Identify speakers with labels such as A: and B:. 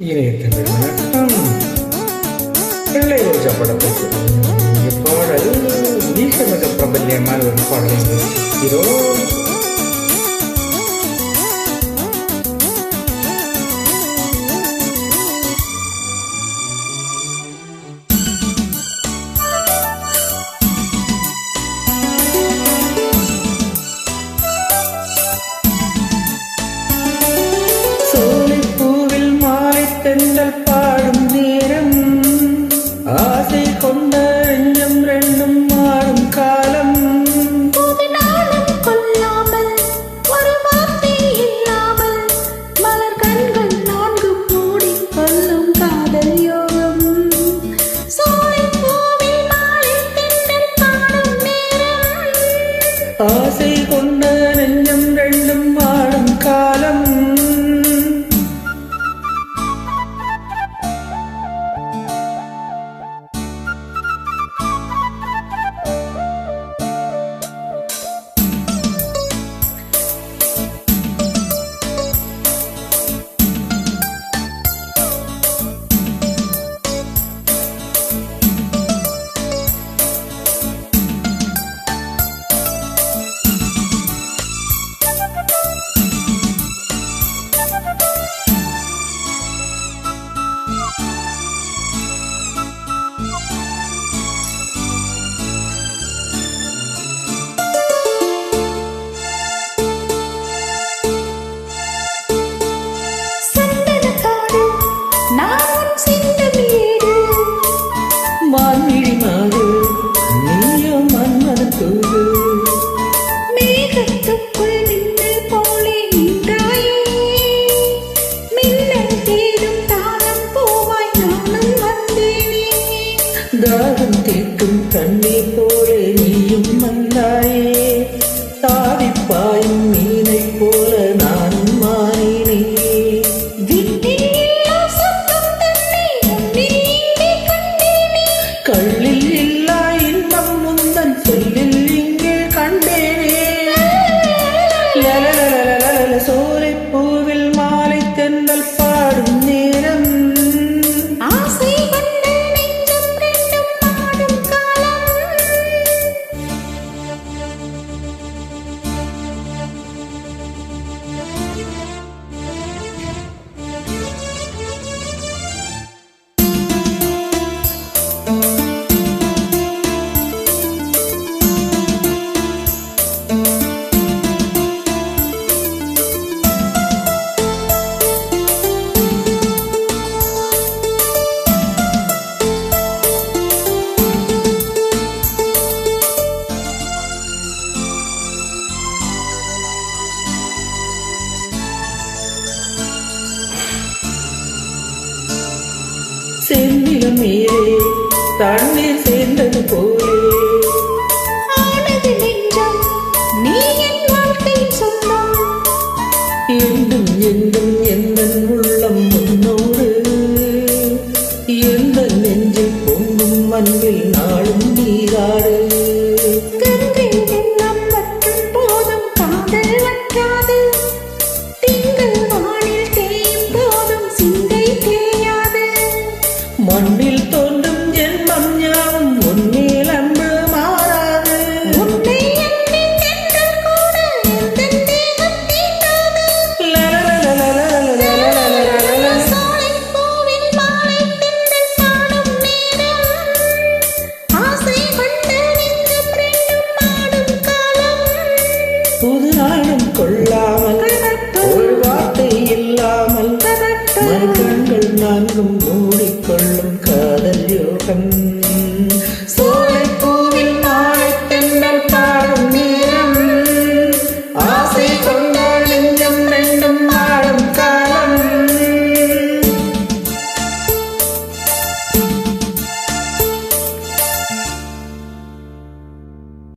A: இணைய தமிழ் வணக்கம் பிள்ளை ரோஜா படத்துக்கு பாடல் மிக மிக பிரபல்யமான ஒரு பாடல். இதோ பாட்டெங்கள் பாடும் நேரம் ஆசை கொண்ட அஞ்சம் ரெண்டும் மாறும் காலம். ஆசை கொண்ட நெஞ்சம் ரெண்டும்
B: by me.
A: செந்நிலம் நீரே தண்ணீர் சேர்ந்தது போலே. என்றும் என்றும்